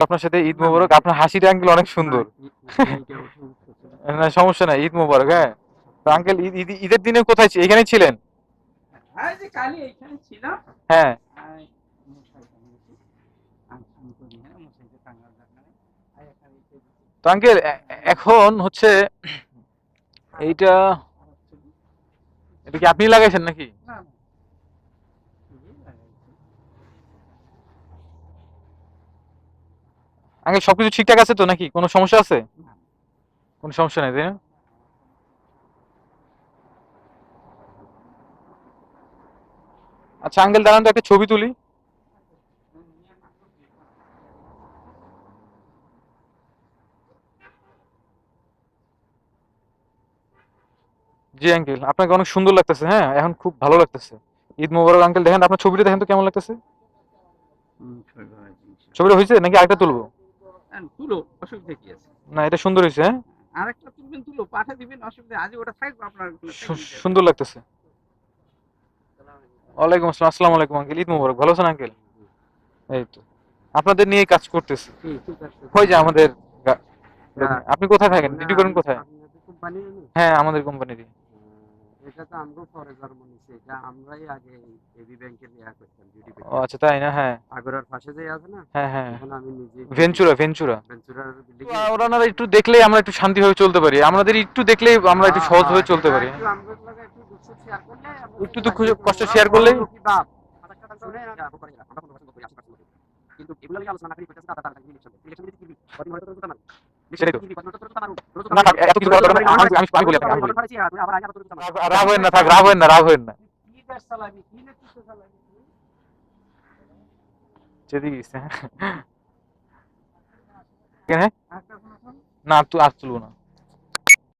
আপনার সাথে ঈদ মোবারক আপনার হাসিটা আঙ্কেল অনেক সুন্দর। না সমস্যা নাই ঈদ মোবারক হ্যাঁ। তো আঙ্কেল ঈদ ঈদ- ঈদের দিনে কোথায় এখানেই ছিলেন? হ্যাঁ এখানে হ্যাঁ। হ্যাঁ, এখানে তো আঙ্কেল এখন হচ্ছে এইটা হচ্ছে কি? এটা কি আপনি লাগাইছেন নাকি না, না। এই লাগাইছি। আঙ্কেল সবকিছু ঠিকঠাক আছে তো নাকি? কোনো সমস্যা আছে? কোনো সমস্যা নেই তাই না? আচ্ছা আঙ্কেল দাঁড়ান তো একটা ছবি তুলি। জি আঙ্কেল আপনাকে অনেক সুন্দর লাগতেছে হ্যাঁ? এখন খুব ভালো লাগতেছে। ঈদ মোবারক আঙ্কেল দেখেন আপনার ছবিটা দেখেন তো কেমন লাগতেছে। ছবিটা হয়েছে? নাকি আরেকটা তুলবো? তুলো অসুবিধা কি আছে? না এটা সুন্দর হয়েছে হ্যাঁ? আরেকটা তুলবেন তুলো পাঠা দিবেন অসুবিধা আজ ওটা থাকবে আপনার। সুন্দর লাগতেছে। ওয়ালাইকুম আসসালাম আসসালামু আলাইকুম আঙ্কেল। ঈদ মোবারক ভালো আছেন আঙ্কেল? এই তো। আপনাদের নিয়ে কাজ করতেছি। হুম, ঠিক আছে। ওই যে আমাদের হ্যাঁ। আপনি কোথায় থাকেন? ডিউটি করেন কোথায়? হ্যাঁ আমাদের কোম্পানিরই এটা তো আমগো পরে জন্ম নিছে এটা আমরাই আগে এবি ব্যাংকে ইয়া করতাম ডিউটি ও আচ্ছা তাই না হ্যাঁ আগরার পাশে যে আছে না হ্যাঁ হ্যাঁ এখন আমি নিজে ভেঞ্চুরা ভেঞ্চুরা ভেঞ্চুরার বিল্ডিং ওনারা একটু দেখলেই আমরা একটু শান্তিভাবে চলতে পারি আমাদের একটু দেখলেই আমরা একটু সহজভাবে চলতে পারি একটু আমগোর লগে একটু শেয়ার করলে আমরা একটু দুঃখ কষ্ট share করলেই- কি বাপ শুনে আমরা করে গেলাম। আমরা কোনো পছন্দ করি, আশি percent করি। কিন্তু এগুলো নিয়ে আলোচনা না করি কইতেছে তারা তারা ইলেকশন ইলেকশন দিতে কি কত মনে করতে মারো সেটাই তো। না থাক এত কিছু দরকার আমি আমি বলি আপনাকে, রাগ- হবেন না থাক রাগ হবেন না। রাগ হবেন না গেছে হ্যাঁ আর তুলবো না।